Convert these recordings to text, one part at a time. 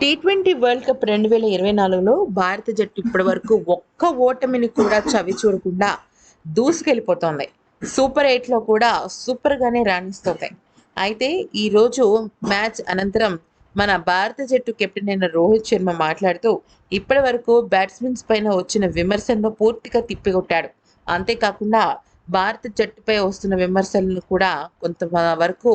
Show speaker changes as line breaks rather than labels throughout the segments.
T twenty world cup రెండు వేల ఇరవై నాలుగులో భారత జట్టు ఇప్పటి వరకు ఒక్క ఓటమిని కూడా చవి చూడకుండా దూసుకెళ్ళిపోతోంది. సూపర్ ఎయిట్లో కూడా సూపర్గానే రాణిస్తుంది. అయితే ఈరోజు మ్యాచ్ అనంతరం మన భారత జట్టు కెప్టెన్ అయిన రోహిత్ శర్మ మాట్లాడుతూ ఇప్పటి వరకు బ్యాట్స్మెన్స్ పైన వచ్చిన విమర్శలను పూర్తిగా తిప్పికొట్టాడు. అంతేకాకుండా భారత జట్టుపై వస్తున్న విమర్శలను కూడా కొంత వరకు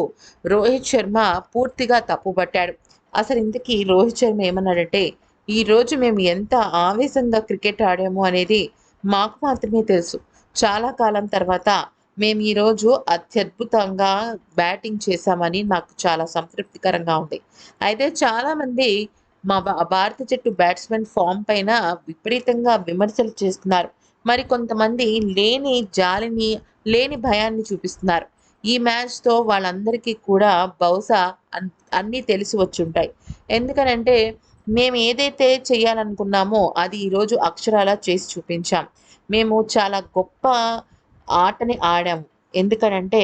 రోహిత్ శర్మ పూర్తిగా తప్పుపట్టాడు. అసలు ఇంతకీ రోహిత్ శర్మ ఏమన్నాడంటే ఈరోజు మేము ఎంత ఆవేశంగా క్రికెట్ ఆడాము అనేది మాకు మాత్రమే తెలుసు. చాలా కాలం తర్వాత మేము ఈరోజు అత్యద్భుతంగా బ్యాటింగ్ చేశామని నాకు చాలా సంతృప్తికరంగా ఉంది. అయితే చాలామంది మా భా- భారత జట్టు బ్యాట్స్మెన్ ఫామ్ పైన విపరీతంగా విమర్శలు చేస్తున్నారు. మరి కొంతమంది లేని జాలిని లేని భయాన్ని చూపిస్తున్నారు. ఈ మ్యాచ్తో వాళ్ళందరికీ కూడా బహుశా అన్ అన్నీ తెలిసి వచ్చుంటాయి. ఎందుకనంటే మేము ఏదైతే చేయాలనుకున్నామో అది ఈరోజు అక్షరాలా చేసి చూపించాం. మేము చాలా గొప్ప ఆటని ఆడాము ఎందుకనంటే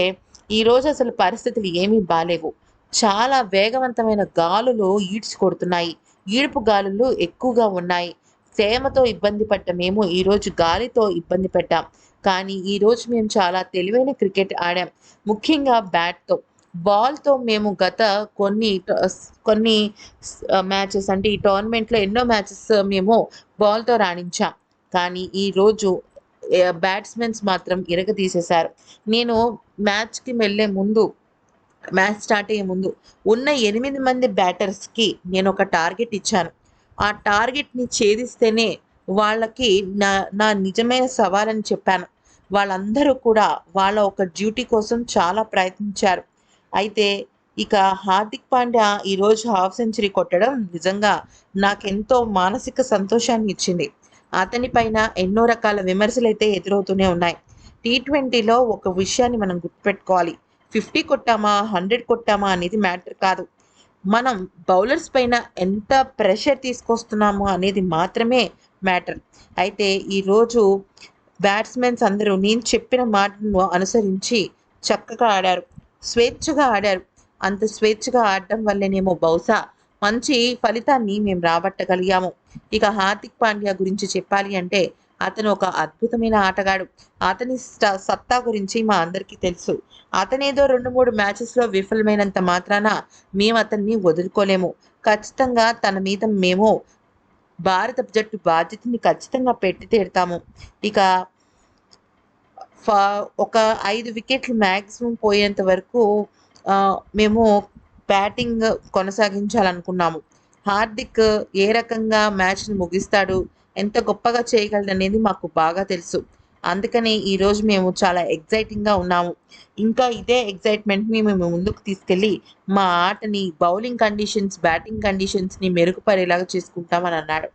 ఈరోజు అసలు పరిస్థితులు ఏమీ బాలేవు. చాలా వేగవంతమైన గాలులు ఈడ్చి కొడుతున్నాయి. ఈడుపు గాలులు ఎక్కువగా ఉన్నాయి. తేమతో ఇబ్బంది పడ్డ మేము ఈరోజు గాలితో ఇబ్బంది పడ్డాం. కానీ ఈరోజు మేము చాలా తెలివైన క్రికెట్ ఆడాం. ముఖ్యంగా బ్యాట్తో. బాల్తో మేము గత కొన్ని ట- కొన్ని మ్యాచెస్ అంటే ఈ టోర్నమెంట్లో ఎన్నో మ్యాచెస్ మేము బాల్తో రాణించాం. కానీ ఈరోజు బ్యాట్స్మెన్స్ మాత్రం ఇరగదీసేశారు. నేను మ్యాచ్కి వెళ్ళే ముందు మ్యాచ్ స్టార్ట్ అయ్యే ముందు ఉన్న ఎనిమిది మంది బ్యాటర్స్కి నేను ఒక టార్గెట్ ఇచ్చాను. ఆ టార్గెట్ని ఛేదిస్తేనే వాళ్ళకి నా నా నిజమైన సవాలని చెప్పాను. వాళ్ళందరూ కూడా వాళ్ళ ఒక డ్యూటీ కోసం చాలా ప్రయత్నించారు. అయితే ఇక హార్దిక్ పాండ్యా ఈరోజు హాఫ్ సెంచరీ కొట్టడం నిజంగా నాకెంతో మానసిక సంతోషాన్ని ఇచ్చింది. అతని పైన ఎన్నో రకాల విమర్శలు అయితే ఎదురవుతూనే ఉన్నాయి. టీ ట్వంటీలో ఒక విషయాన్ని మనం గుర్తుపెట్టుకోవాలి. ఫిఫ్టీ కొట్టామా హండ్రెడ్ కొట్టామా అనేది మ్యాటర్ కాదు. మనం బౌలర్స్ పైన ఎంత ప్రెషర్ తీసుకొస్తున్నాము అనేది మాత్రమే మ్యాటర్. అయితే ఈరోజు బ్యాట్స్మెన్స్ అందరూ నేను చెప్పిన మాటను అనుసరించి చక్కగా ఆడారు. స్వేచ్ఛగా ఆడారు. అంత స్వేచ్ఛగా ఆడడం వల్లనేమో బహుశా మంచి ఫలితాన్ని మేము రాబట్టగలిగాము. ఇక హార్దిక్ పాండ్యా గురించి చెప్పాలి అంటే అతను ఒక అద్భుతమైన ఆటగాడు. అతని సత్తా గురించి మా అందరికీ తెలుసు. అతనేదో రెండు మూడు మ్యాచెస్లో విఫలమైనంత మాత్రాన మేము అతన్ని వదులుకోలేము. ఖచ్చితంగా తన మీద మేము భారత జట్టు బాధ్యతని ఖచ్చితంగా పెట్టి తీరుతాము. ఇక ఫ- ఒక ఐదు వికెట్లు మ్యాక్సిమం పోయేంత వరకు మేము బ్యాటింగ్ కొనసాగించాలనుకున్నాము. హార్దిక్ ఏ రకంగా మ్యాచ్ని ముగిస్తాడు ఎంత గొప్పగా చేయగలడు అనేది మాకు బాగా తెలుసు. అందుకని ఈరోజు మేము చాలా ఎగ్జైటింగ్గా ఉన్నాము. ఇంకా ఇదే ఎగ్జైట్మెంట్ని మేము ముందుకు తీసుకెళ్ళి మా ఆటని బౌలింగ్ కండిషన్స్ బ్యాటింగ్ కండిషన్స్ని మెరుగుపడేలాగా చేసుకుంటామని అన్నాడు.